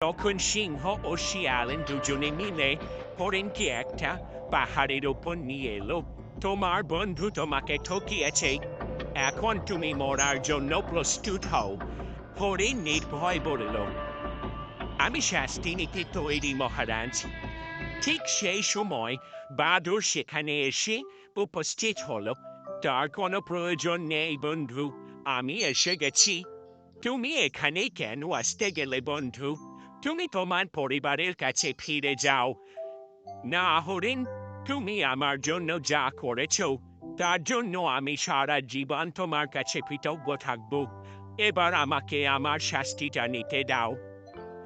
তখন সিংহ ও শিয়ালেন দুজনে মিলে হরিণকে একটা পাহাড়ের ওপর নিয়ে এলো তোমার বন্ধু তোমাকে ঠকিয়েছে এখন তুমি মরার জন্য প্রস্তুত হও হরিণ নির্ভয় বলল আমি শাস্তি নিতে তৈরি মহারাজ ঠিক সেই সময় বাদুর সেখানে এসে উপস্থিত হলো তার কোনো প্রয়োজন নেই বন্ধু আমি এসে গেছি তুমি এখানে কেন আসতে গেলে বন্ধু তুমি তোমার পরিবারের কাছে ফিরে যাও। না, হরিণ, তুমি আমার জন্য যা করেছ, তার জন্য আমি সারা জীবন তোমার কাছে কৃতজ্ঞ থাকব। এবার আমাকে আমার শাস্তিটা নিতে দাও।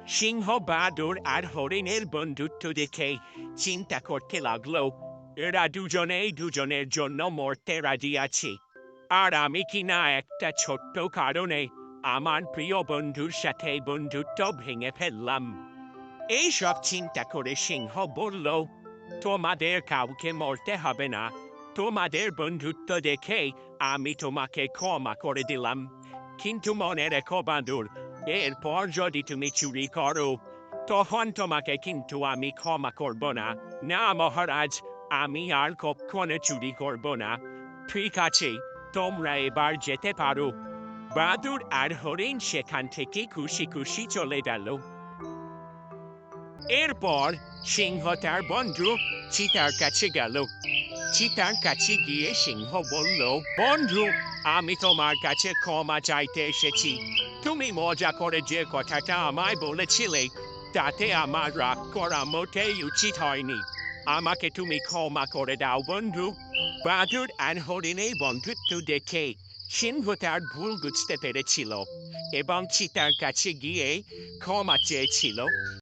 সিংহ বাদুর আর হরিণের বন্ধুত্ব দেখে চিন্তা করতে লাগল। এরা দুজনেই দুজনের জন্য মরতে রাজি আছে। আর আমি কিনা একটা ছোট্ট কারণে আমার প্রিয় বন্ধুর সাথে বন্ধুত্ব ভেঙে ফেললাম। এই সব চিন্তা করে সিংহ বলল, তোমাদের কাউকে মরতে হবে না। তোমাদের বন্ধুত্ব দেখে আমি তোমাকে ক্ষমা করে দিলাম। কিন্তু মনে রেখো বাঁদুর, এরপর যদি তুমি চুরি করো, তখন তোমাকে কিন্তু আমি ক্ষমা করব না। না মহারাজ, আমি আর কখনো চুরি করব না। ঠিক আছে, তোমরা এবার যেতে পারো। বাদুর আর হরিণ সেখান থেকে খুশি খুশি চলে গেল। এরপর সিংহ তার বন্ধু চিতার কাছে গেল। চিতার কাছে গিয়ে সিংহ বলল, বন্ধু, আমি তোমার কাছে ক্ষমা চাইতে এসেছি। তুমি মজা করে যে কথাটা আমায় বলেছিলে, তাতে আমার রাগ করা মোটেই উচিত হয়নি। আমাকে তুমি ক্ষমা করে দাও, বন্ধু। বাদুর আর হরিণের বন্ধুত্ব দেখে সিংহ তার ভুল বুঝতে পেরেছিল এবং চিতার কাছে গিয়ে ক্ষমা চেয়েছিল